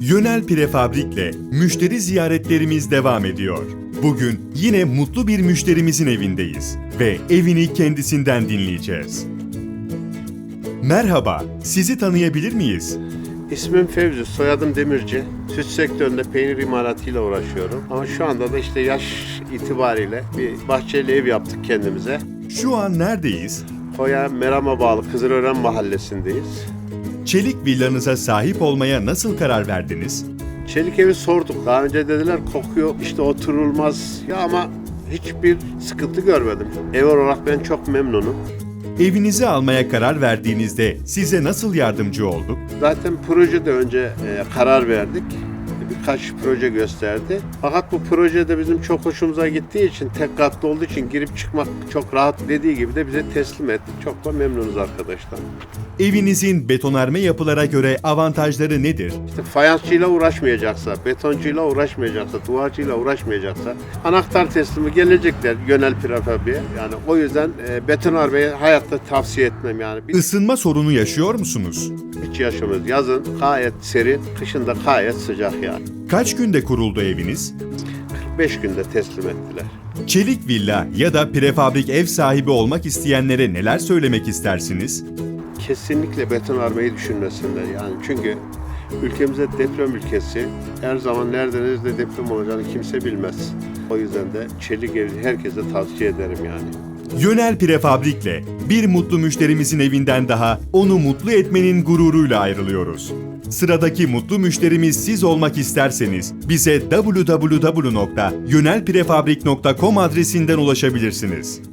Yönel Prefabrik'le müşteri ziyaretlerimiz devam ediyor. Bugün yine mutlu bir müşterimizin evindeyiz ve evini kendisinden dinleyeceğiz. Merhaba, sizi tanıyabilir miyiz? İsmim Fevzi, soyadım Demirci. Süt sektöründe peynir imalatıyla uğraşıyorum. Ama şu anda da işte yaş itibariyle bir bahçeli ev yaptık kendimize. Şu an neredeyiz? Koya Meram'a bağlı Kızılören mahallesindeyiz. Çelik villanıza sahip olmaya nasıl karar verdiniz? Çelik evi sorduk. Daha önce dediler kokuyor, işte oturulmaz. Ya ama hiçbir sıkıntı görmedim. Ev olarak ben çok memnunum. Evinizi almaya karar verdiğinizde size nasıl yardımcı olduk? Zaten projede önce e, karar verdik. Birkaç proje gösterdi. Fakat bu projede bizim çok hoşumuza gittiği için, tek katlı olduğu için girip çıkmak çok rahat dediği gibi de bize teslim etti. Çok da memnunuz arkadaşlar. Evinizin betonarme yapılara göre avantajları nedir? İşte fayansçıyla uğraşmayacaksa, betoncuyla uğraşmayacaksa, duvarcıyla uğraşmayacaksa anahtar teslimi gelecekler Yönel Prefabri'ye. Yani o yüzden e, betonarmeyi hayatta tavsiye etmem yani. Biz Isınma sorunu yaşıyor musunuz? hiç yaşamıyoruz. Yazın gayet serin, kışın da gayet sıcak yani. Kaç günde kuruldu eviniz? 5 günde teslim ettiler. Çelik villa ya da prefabrik ev sahibi olmak isteyenlere neler söylemek istersiniz? kesinlikle betonarmeyi düşünmesinler yani çünkü ülkemize deprem ülkesi her zaman nerede nerede deprem olacağını kimse bilmez. O yüzden de çelik evi herkese tavsiye ederim yani. Yönel Prefabrik'le bir mutlu müşterimizin evinden daha onu mutlu etmenin gururuyla ayrılıyoruz. Sıradaki mutlu müşterimiz siz olmak isterseniz bize www.yönelprefabrik.com adresinden ulaşabilirsiniz.